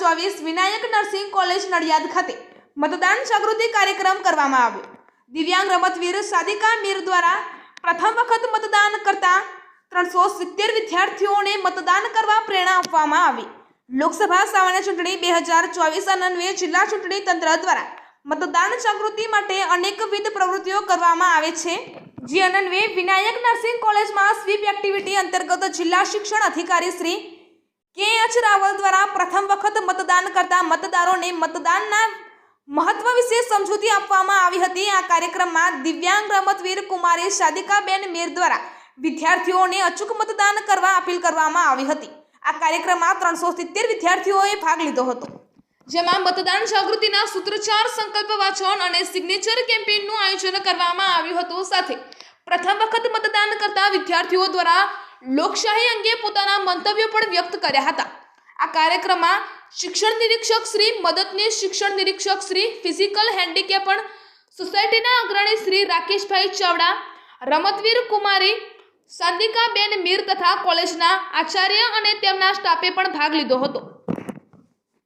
ચોવીસ Vinayak nursing college Nadiad ખાતે મતદાન જાગૃતિ કાર્યક્રમ કરવામાં આવ્યો. દિવ્યાંગ રમતવીર સાદિકા મીર દ્વારા પ્રથમ વખત મતદાન કરતા ત્રણસો સિત્તેર વિદ્યાર્થીઓને મતદાન કરવા પ્રેરણા આપવામાં આવી. લોકસભા સામાન્ય ચૂંટણી બે હજાર ચોવીસ અન્વયે જિલ્લા ચૂંટણી તંત્ર દ્વારા મતદાન જાગૃતિ માટે અનેકવિધ પ્રવૃત્તિઓ કરવામાં આવે છે. જે અનન્વે વિનાયક નર્સિંગ કોલેજમાં સ્વીપ એક્ટિવિટી અંતર્ગત જિલ્લા શિક્ષણ અધિકારી શ્રી રાવલ દ્વારા પ્રથમ વખત મતદાન કરતા મતદારોને મતદાનના મહત્વ વિશે સમજૂતી આપવામાં આવી હતી. આ કાર્યક્રમમાં દિવ્યાંગ રમતવીર કુમારી શાદિકાબેન મેર દ્વારા વિદ્યાર્થીઓને અચૂક મતદાન કરવા અપીલ કરવામાં આવી હતી. આ કાર્યક્રમમાં ત્રણસો સિત્તેર વિદ્યાર્થીઓએ ભાગ લીધો હતો. જેમાં મતદાન જાગૃતિના સૂત્રોચ્ચાર સંકલ્પ વાંચન અને સિગ્નેચર કેમ્પેઇનનું આયોજન કરવામાં આવ્યું હતું. સાથે પ્રથમ વખત મતદાન કરતા વિદ્યાર્થીઓ દ્વારા લોકશાહી અંગે પોતાના મંતવ્યો પણ વ્યક્ત કર્યા હતા. આ કાર્યક્રમમાં શિક્ષણ નિરીક્ષક શ્રી, મદદનીશ શિક્ષણ નિરીક્ષક શ્રી, ફિઝિકલ હેન્ડીકેપણ સોસાયટીના અગ્રણી શ્રી રાકેશભાઈ ચાવડા, રમતવીર કુમારી, સાંદિકાબેન મીર તથા કોલેજના આચાર્ય અને તેમના સ્ટાફે પણ ભાગ લીધો હતો.